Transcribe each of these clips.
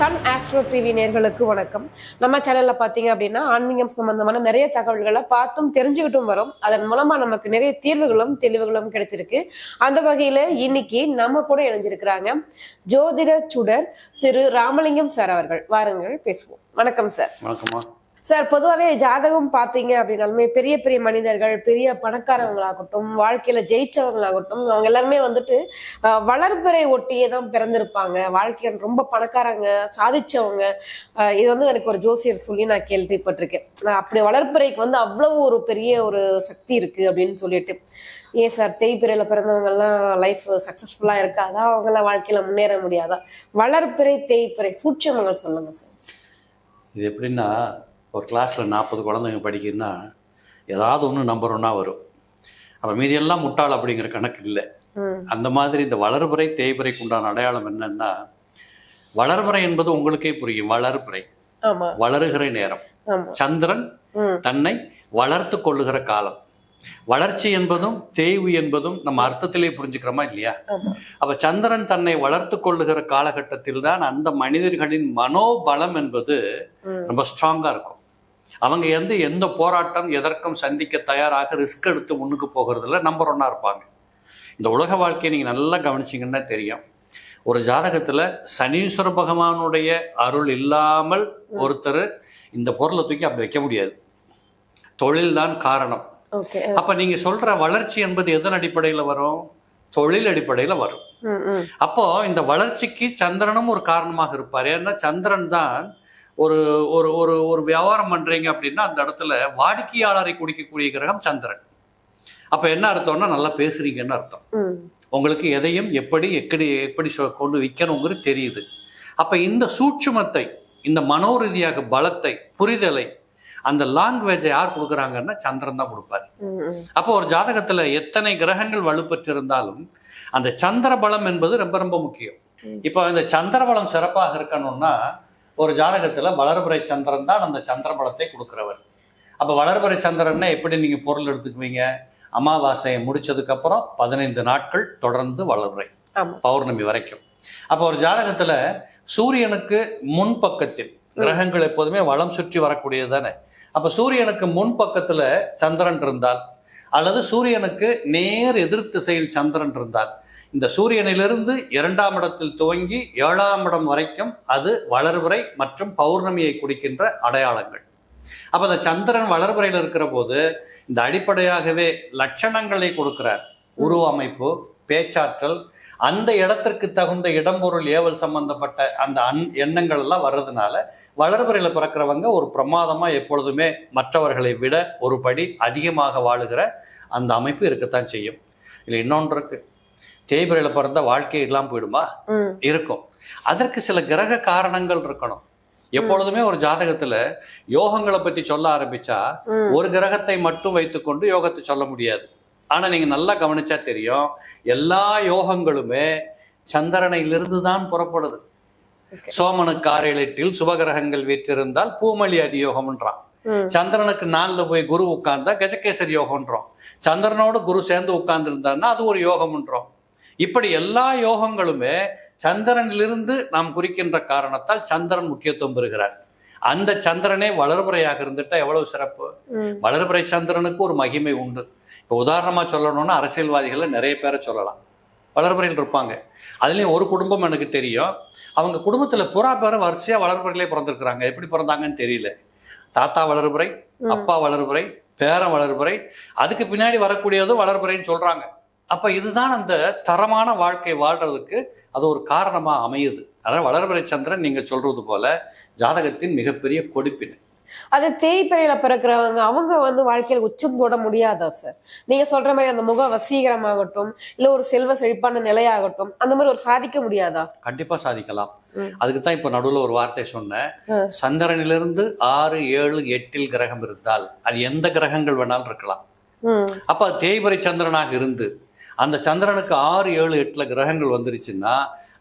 Sun astro TV நேர்களுக்கு வணக்கம். நம்ம சேனல்ல பாத்தீங்க அப்படின்னா ஆன்மீகம் சம்பந்தமான நிறைய தகவல்களை பார்த்தும் தெரிஞ்சுக்கிட்டும் வரும். அதன் மூலமா நமக்கு நிறைய தீர்வுகளும் தெளிவுகளும் கிடைச்சிருக்கு. அந்த வகையில இன்னைக்கு நம்ம கூட இணைஞ்சிருக்கிறாங்க ஜோதிட சுடர் திரு ராமலிங்கம் சார் அவர்கள். வாருங்கள் பேசுவோம். வணக்கம் சார். வணக்கம்மா. சார் பொதுவாகவே ஜாதகம் பார்த்தீங்க அப்படின்னாலுமே பெரிய பெரிய மனிதர்கள் பெரிய பணக்காரவங்களாகட்டும் வாழ்க்கையில ஜெயிச்சவங்களாகட்டும் அவங்க எல்லாருமே வந்துட்டு ஆஹ், வளர்பிறை ஒட்டியே தான் பிறந்திருப்பாங்க. வாழ்க்கையில் ரொம்ப பணக்காரங்க சாதிச்சவங்க. இது வந்து எனக்கு ஒரு ஜோசியர் சொல்லி நான் கேள்விப்பட்டிருக்கேன். அப்படி வளர்பிறைக்கு வந்து அவ்வளவு ஒரு பெரிய ஒரு சக்தி இருக்கு அப்படின்னு சொல்லிட்டு. ஏன் சார் தேய்பிறையில பிறந்தவங்க எல்லாம் லைஃப் சக்சஸ்ஃபுல்லா இருக்காதா? அவங்களாம் வாழ்க்கையில முன்னேற முடியாதா? வளர்பிறை தேய்பிறை சூட்சமங்கள் சொல்லுங்க சார். இது எப்படின்னா ஒரு கிளாஸில் நாற்பது குழந்தைங்க படிக்குதுன்னா ஏதாவது ஒன்று நம்பர் ஒன்றா வரும். அப்போ மீதியெல்லாம் முட்டாள் அப்படிங்கிற கணக்கு இல்லை. அந்த மாதிரி இந்த வளர்பிறை தேய்பிறைக்கு உண்டான அடையாளம் என்னன்னா வளர்பிறை என்பது உங்களுக்கே புரியும். வளர்பிறை. வளருகிற நேரம். சந்திரன் தன்னை வளர்த்து கொள்ளுகிற காலம். வளர்ச்சி என்பதும் தேய்வு என்பதும் நம்ம அர்த்தத்திலே புரிஞ்சுக்கிறோமா இல்லையா? அப்ப சந்திரன் தன்னை வளர்த்து கொள்ளுகிற காலகட்டத்தில் தான் அந்த மனிதர்களின் மனோபலம் என்பது. ரொம்ப ஸ்ட்ராங்கா இருக்கும். அவங்க எந்த எந்த போராட்டம் எதற்கும் சந்திக்க தயாராக ரிஸ்க் எடுத்து முன்னுக்கு போகிறதுல நம்பர் ஒன்னா இருப்பாங்க. இந்த உலக வாழ்க்கையை நீங்க நல்லா கவனிச்சீங்கன்னா தெரியும். ஒரு ஜாதகத்துல சனீஸ்வர பகவானுடைய அருள் இல்லாமல் ஒருத்தர் இந்த பொருளை தூக்கி அப்படி வைக்க முடியாது. தொழில் தான் காரணம். அப்ப நீங்க சொல்ற வளர்ச்சி என்பது எதன் அடிப்படையில வரும்? தொழில் அடிப்படையில வரும். அப்போ இந்த வளர்ச்சிக்கு சந்திரனும் ஒரு காரணமாக இருப்பார். ஏன்னா சந்திரன் தான் ஒரு ஒரு ஒரு ஒரு வியாபாரம் பண்றீங்க அப்படின்னா அந்த இடத்துல வாடிக்கையாளரை குடிக்கக்கூடிய கிரகம் சந்திரன். அப்ப என்ன அர்த்தம்னா நல்லா பேசுறீங்கன்னு அர்த்தம். உங்களுக்கு எதையும் எப்படி எப்படி எப்படி கொண்டு விற்கணுங்கிறது தெரியுது. அப்ப இந்த சூட்சுமத்தை இந்த மனோரீதியாக பலத்தை புரிதலை அந்த லாங்குவேஜை யார் கொடுக்குறாங்கன்னா சந்திரன் தான் கொடுப்பார். அப்போ ஒரு ஜாதகத்துல எத்தனை கிரகங்கள் வலுப்பெற்றிருந்தாலும் அந்த சந்திர பலம் என்பது ரொம்ப ரொம்ப முக்கியம். இப்போ இந்த சந்திர பலம் சிறப்பாக இருக்கணும்னா ஒரு ஜாதகத்துல வளர்பிறை சந்திரன் தான் அந்த சந்திர பலத்தை கொடுக்கிறவர். அப்ப வளர்பிறை சந்திரன்னா எப்படி நீங்க பொருள் எடுத்துக்குவீங்க? அமாவாசையை முடிச்சதுக்கு அப்புறம் பதினைந்து நாட்கள் தொடர்ந்து வளர்பிறை. ஆமா. பௌர்ணமி வரைக்கும். அப்போ ஒரு ஜாதகத்துல சூரியனுக்கு முன்பக்கத்தில் கிரகங்கள் எப்போதுமே வலம் சுற்றி வரக்கூடியது தானே? அப்ப சூரியனுக்கு முன்பக்கத்துல சந்திரன் இருந்தால் அல்லது சூரியனுக்கு நேர் எதிர் திசையில் சந்திரன் இருந்தால் இந்த சூரியனிலிருந்து இரண்டாம் இடத்தில் துவங்கி ஏழாம் இடம் வரைக்கும் அது வளர்பிறை மற்றும் பௌர்ணமியை குறிக்கின்ற அடையாளங்கள். அப்ப அந்த சந்திரன் வளர்பிறையில் இருக்கிற போது இந்த அடிப்படையாகவே லட்சணங்களை கொடுக்கிறார். உருவ அமைப்பு பேச்சாற்றல் அந்த இடத்திற்கு தகுந்த இடம்பொருள் ஏவல் சம்பந்தப்பட்ட அந்த அன் எண்ணங்கள் எல்லாம் வர்றதுனால வளர்வரையில் பிறக்கிறவங்க ஒரு பிரமாதமாக எப்பொழுதுமே மற்றவர்களை விட ஒரு படி அதிகமாக வாழுகிற அந்த அமைப்பு இருக்கத்தான் செய்யும். இல்லை இன்னொன்று இருக்குது தேய்பிறையில் பிறந்த வாழ்க்கை இல்லாமல் போயிடுமா? இருக்கும். அதற்கு சில கிரக காரணங்கள் இருக்கணும். எப்பொழுதுமே ஒரு ஜாதகத்துல யோகங்களை பத்தி சொல்ல ஆரம்பிச்சா ஒரு கிரகத்தை மட்டும் வைத்துக்கொண்டு யோகத்தை சொல்ல முடியாது. ஆனா நீங்க நல்லா கவனிச்சா தெரியும் எல்லா யோகங்களுமே சந்திரனையிலிருந்து தான் புறப்படுது. சோமனுக்கு ஆறேழு எட்டில் சுபகிரகங்கள் வீற்றிருந்தால் பூமலி அதியோகம்ன்றான் சந்திரனுக்கு நாலுல போய் குரு உட்கார்ந்தா கஜகேசரி யோகம்ன்றோம் சந்திரனோட குரு சேர்ந்து உட்கார்ந்து இருந்தாருன்னா அது ஒரு யோகம்ன்றோம் இப்படி எல்லா யோகங்களுமே சந்திரனிலிருந்து நாம் குறிக்கின்ற காரணத்தால் சந்திரன் முக்கியத்துவம் பெறுகிறார். அந்த சந்திரனே வளர்பிறையாக இருந்துட்டா எவ்வளவு சிறப்பு? வளர்பிறை சந்திரனுக்கு ஒரு மகிமை உண்டு. இப்போ உதாரணமா சொல்லணும்னா அரசியல்வாதிகளை நிறைய பேரை சொல்லலாம். வளர்பிறையில் இருப்பாங்க. அதுலயும் ஒரு குடும்பம் எனக்கு தெரியும். அவங்க குடும்பத்துல புறா பேரை வரிசையா வளர்பிறையிலே பிறந்திருக்கிறாங்க. எப்படி பிறந்தாங்கன்னு தெரியல. தாத்தா வளர்பிறை. அப்பா வளர்பிறை பேரன் வளர்பிறை அதுக்கு பின்னாடி வரக்கூடியதும் வளர்பிறைன்னு சொல்றாங்க. அப்ப இதுதான் அந்த தரமான வாழ்க்கை வாழ்றதுக்கு அது ஒரு காரணமா அமையுது. அதனால வளர்பிறை சந்திரன் நீங்க சொல்றது போல ஜாதகத்தின் மிகப்பெரிய கொடுப்பினை. அது தேய்பிறையில பிறக்கிறவங்க அவங்க வந்து வாழ்க்கையில உச்சம் தொட முடியாதா சார் நீங்க சொல்ற மாதிரி அந்த முக வசீகரமாகட்டும் இல்ல ஒரு செல்வ செழிப்பான நிலையாகட்டும் அந்த மாதிரி ஒரு சாதிக்க முடியாதா? கண்டிப்பா சாதிக்கலாம். ம். அதுக்கு தான் இப்ப நடுவுல ஒரு வார்த்தை சொன்னேன். சந்திரனிலிருந்து ஆறு ஏழு எட்டில் கிரகம் இருந்தால் அது எந்த கிரகங்கள் வேணாலும் இருக்கலாம். அப்ப தேய்பிறை சந்திரனாக இருந்து அந்த சந்திரனுக்கு ஆறு ஏழு எட்டுல கிரகங்கள் வந்துருச்சுன்னா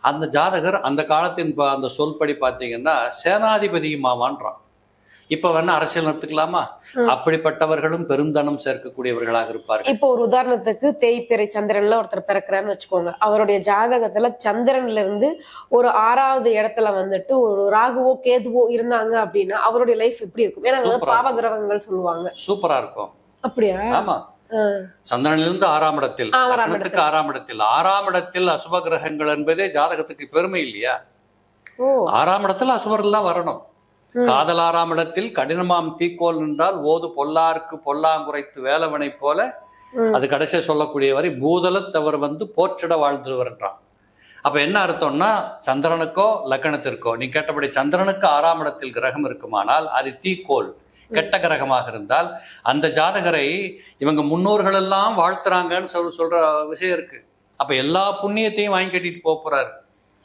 அந்த ஜாதகர் அந்த காலத்தின் அந்த சொல்படி பார்த்தீங்கன்னா சேனாதிபதியுமாவான்றான் இப்ப வேணா அரசியல் நடத்துக்கலாமா? அப்படிப்பட்டவர்களும் பெருந்தனம் சேர்க்கக்கூடியவர்களாக இருப்பார்கள். இப்போ ஒரு உதாரணத்துக்கு தேய்பிறை சந்திரன்ல ஒருத்தர் பிறக்கிறான்னு வச்சுக்கோங்க. அவருடைய ஜாதகத்துல சந்திரன்ல இருந்து ஒரு ஆறாவது இடத்துல வந்துட்டு ஒரு ராகுவோ கேதுவோ இருந்தாங்க அப்படின்னா அவருடைய லைஃப் எப்படி இருக்கும்? ஏன்னா அங்க சூப்பரா பாவ கிரகங்கள் சொல்லுவாங்க. சூப்பரா இருக்கும். அப்படியா? ஆமா. சந்திரனிலிருந்து ஆறாம் இடத்தில் ஆறாம் லக்னத்துக்கு ஆறாம் இடத்தில். ஆறாம் இடத்தில் அசுப கிரகங்கள் என்பதே ஜாதகத்துக்கு பெருமை இல்லையா? ஆறாம் இடத்துல அசுபர் எல்லாம் வரணும். காதல் ஆறாம் இடத்தில் கடினமாம் தீக்கோல் நின்றால் ஓது பொல்லார்க்கு பொல்லாங்குறைத்து வேலவனை போல. அது கடைசியா சொல்லக்கூடிய வரை பூதலத்தவர் வந்து போற்றிட வாழ்ந்துருவர்ன்றான். அப்ப என்ன அர்த்தம்னா சந்திரனுக்கோ லக்கணத்திற்கோ நீ கேட்டபடி சந்திரனுக்கு ஆறாம் இடத்தில் கிரகம் இருக்குமானால் அது தீக்கோல் கெட்ட கிரகமாக இருந்தால் அந்த ஜாதகரை இவங்க முன்னோர்கள் எல்லாம் வாழ்த்துறாங்கன்னு சொல் சொல்ற விஷயம் இருக்கு. அப்ப எல்லா புண்ணியத்தையும் வாங்கி கட்டிட்டு போப் போறாரு.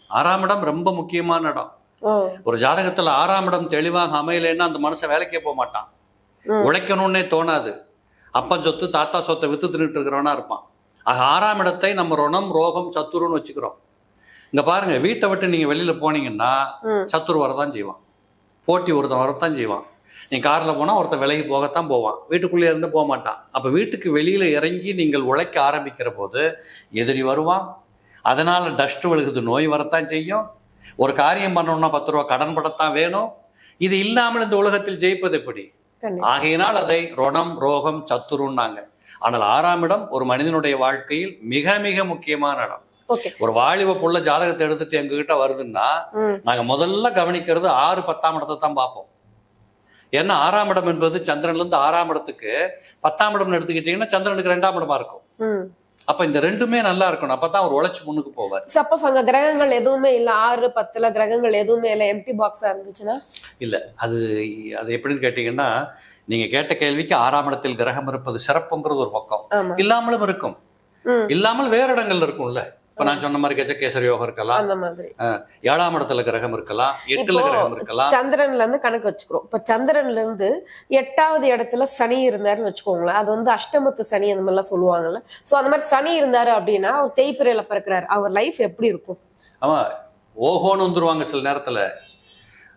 ஆறாம் இடம் ரொம்ப முக்கியமான இடம். ஒரு ஜாதகத்துல ஆறாம் இடம் தெளிவாக அமையலைன்னா அந்த மனுஷன் வேலைக்கே போக மாட்டான். உழைக்கணும்னே தோணாது. அப்பன் சொத்து தாத்தா சொத்தை வித்து தின்னுட்டு இருக்கிறவனா இருப்பான். ஆக ஆறாம் இடத்தை நம்ம ருணம் ரோகம் சத்துருன்னு வச்சுக்கிறோம். இங்க பாருங்க வீட்டை விட்டு நீங்க வெளியில போனீங்கன்னா. சத்துரு வரதான் செய்வான். போட்டி ஒருத்தன் வரத்தான் செய்வான். நீ கார்ல போனா ஒருத்தன் விலகி போகத்தான் போவான். வீட்டுக்குள்ளே இருந்து போக மாட்டான். அப்ப வீட்டுக்கு வெளியில இறங்கி நீங்கள் உழைக்க ஆரம்பிக்கிற போது எதிரி வருவான். அதனால டஸ்ட் விழுகுது நோய் வரத்தான் செய்யும். ஒரு காரியம் பண்ணணும்னா பத்து ரூபா கடன் படத்தான் வேணும். இது இல்லாமல் இந்த உலகத்தில் ஜெயிப்பது எப்படி? ஆகையினால் அதை ருணம் ரோகம் சத்துருன்னாங்க. ஆனால் ஆறாம் இடம் ஒரு மனிதனுடைய வாழ்க்கையில் மிக மிக முக்கியமான இடம். ஒரு வாலிப புள்ள ஜாதகத்தை எடுத்துட்டு எங்ககிட்ட வருதுன்னா நாங்க முதல்ல கவனிக்கிறது ஆறு பத்தாம் இடத்தை தான் பார்ப்போம். ஏன்னா ஆறாம் இடம் என்பது சந்திரன்ல இருந்து ஆறாம் இடத்துக்கு பத்தாம் இடம் எடுத்துக்கிட்டீங்கன்னா சந்திரனுக்கு ரெண்டாம் இடமா இருக்கும். அப்ப இந்த ரெண்டுமே நல்லா இருக்கணும். அப்பதான் அவர் உழைச்சு முன்னுக்கு போவார். சப்போஸ் அங்க கிரகங்கள் எதுவுமே இல்ல. ஆறு பத்துல கிரகங்கள் எதுவுமே இல்ல. எம்டி பாக்ஸா இருந்துச்சுன்னா? இல்ல. அது அது எப்படின்னு கேட்டீங்கன்னா நீங்க கேட்ட கேள்விக்கு ஆறாம் இடத்தில் கிரகம் இருப்பது சிறப்புங்கிறது ஒரு பக்கம். இல்லாமலும் இருக்கும். இல்லாமல் வேற இடங்கள்ல இருக்கும்ல. இப்ப நான் சொன்ன மாதிரி கஜகேசரி யோகம் இருக்கலாம். அந்த மாதிரி. ஏழாம் இடத்துல கிரகம் இருக்கலாம் எட்டுல கிரகம் இருக்கலாம். சந்திரன்ல இருந்து கணக்கு வச்சுக்கிறோம். இப்ப சந்திரன்ல இருந்து எட்டாவது இடத்துல சனி இருந்தாருன்னு வச்சுக்கோங்களேன். அது வந்து அஷ்டமத்து சனி அந்த மாதிரிலாம் சொல்லுவாங்கல்ல. சோ அந்த மாதிரி சனி இருந்தாரு அப்படின்னா அவர் தேய்பிரையில பிறக்கிறாரு. அவர் லைஃப் எப்படி இருக்கும்? ஆமா ஓஹோன்னு வந்துருவாங்க சில நேரத்துல.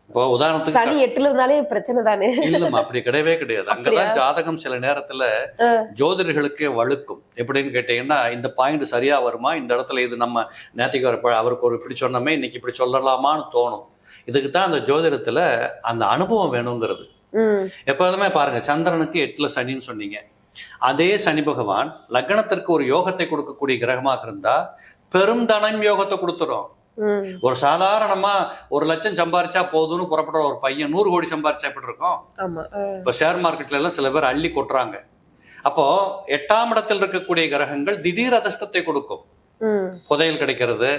இப்போ உதாரணத்துக்கு சனி எட்டுல இருந்தாலே பிரச்சனை தானே? இல்லம்மா அப்படி கிடையவே கிடையாது. அங்கதான்? ஜாதகம் சில நேரத்துல. ஜோதிடர்களுக்கே வழுக்கும். எப்படின்னு கேட்டீங்கன்னா இந்த பாயிண்ட் சரியா வருமா? இந்த இடத்துல இது நம்ம நேற்றுக்கு அவருக்கு ஒரு இப்படி சொன்னோமே இன்னைக்கு இப்படி சொல்லலாமான்னு தோணும். இதுக்கு தான் அந்த ஜோதிடத்துல அந்த அனுபவம் வேணுங்கிறது. எப்போதுமே பாருங்க சந்திரனுக்கு எட்டுல சனின்னு சொன்னீங்க. அதே சனி பகவான் லக்னத்திற்கு ஒரு யோகத்தை கொடுக்கக்கூடிய கிரகமாக இருந்தா பெரும் தனம் யோகத்தை கொடுத்துரும். ஒரு சாதாரணமா ஒரு லட்சம் சம்பாரிச்சா போதும்னு புறப்படுற ஒரு பையன் நூறு கோடி சம்பாரிச்சா எப்படி இருக்கும். இப்ப ஷேர் மார்க்கெட்ல எல்லாம் சில பேர் அள்ளி கொட்டுறாங்க. அப்போ எட்டாம் இடத்தில் இருக்கக்கூடிய கிரகங்கள் திடீர் அதிர்ஷ்டத்தை கொடுக்கும். புதையல் கிடைக்கிறது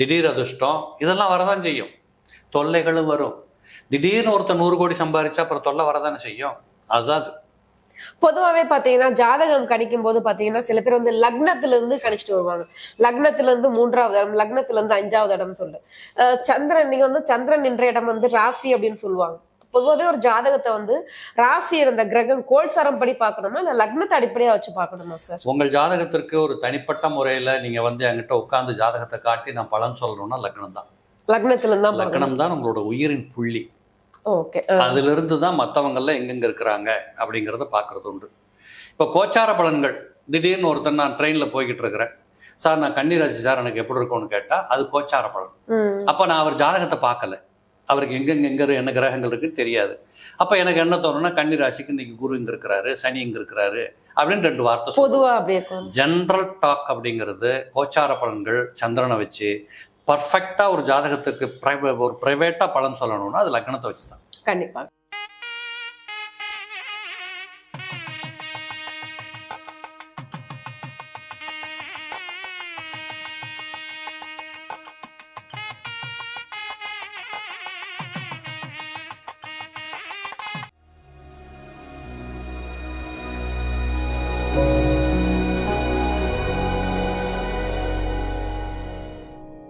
திடீர் அதிர்ஷ்டம் இதெல்லாம் வரதான் செய்யும். தொல்லைகளும் வரும். திடீர்னு ஒருத்தன் நூறு கோடி சம்பாரிச்சா அப்புறம் தொல்லை வரதானே செய்யும்? அதுதான் பொதுவாவே பாத்தீங்கன்னா ஜாதகம் கணிக்கும் போது பாத்தீங்கன்னா சில பேர் வந்து லக்னத்துல இருந்து கணிச்சிட்டு வருவாங்க. லக்னத்துல இருந்து மூன்றாவது இடம் லக்னத்துல இருந்து அஞ்சாவது இடம் சொல்லு சந்திரன் நீங்க வந்து சந்திரன் நின்ற இடம் வந்து ராசி அப்படின்னு சொல்லுவாங்க. பொதுவாவே ஒரு ஜாதகத்தை வந்து ராசி இருந்த கிரகம் கோல்சாரம் படி பார்க்கணுமா? இல்ல லக்னத்தை அடிப்படையா வச்சு பார்க்கணுமா சார் உங்கள் ஜாதகத்திற்கு ஒரு தனிப்பட்ட முறையில நீங்க வந்து என்கிட்ட உட்கார்ந்து ஜாதகத்தை காட்டி நான் பலன் சொல்லணும்னா லக்னம் தான். லக்னத்துல இருந்து தான் லக்னம் தான் உங்களோட உயிரின் புள்ளி. ஓகே அதுல இருந்து தான் மத்தவங்க எல்லாம் எங்கெங்க இருக்கிறாங்க அப்படிங்கறத பாக்குறது உண்டு. இப்போ கோச்சார பலன்கள். திடீர்னு ஒருத்தன் நான் ட்ரெயின்ல போய்கிட்டு இருக்கிறேன். சார் நான் கன்னிராசி சார் எனக்கு எப்படி இருக்கும்னு கேட்டா அது கோச்சார பலன். அப்ப நான் அவர் ஜாதகத்தை பார்க்கல அவருக்கு எங்கெங்க எங்க என்ன கிரகங்கள் இருக்குன்னு தெரியாது. அப்ப எனக்கு என்ன தோணும்னா கன்னிராசிக்கு இன்னைக்கு குரு இங்க இருக்கிறாரு சனி இங்க இருக்கிறாரு அப்படின்னு ரெண்டு வார்த்தை அப்படியே ஜென்ரல் டாக் அப்படிங்கிறது கோச்சார பலன்கள் சந்திரனை வச்சு பர்ஃபெக்டாக ஒரு ஜாதகத்துக்கு பிரைவே ஒரு ப்ரைவேட்டாக பலன் சொல்லணும்னா அது லக்னத்தை வச்சு தான் கண்டிப்பாக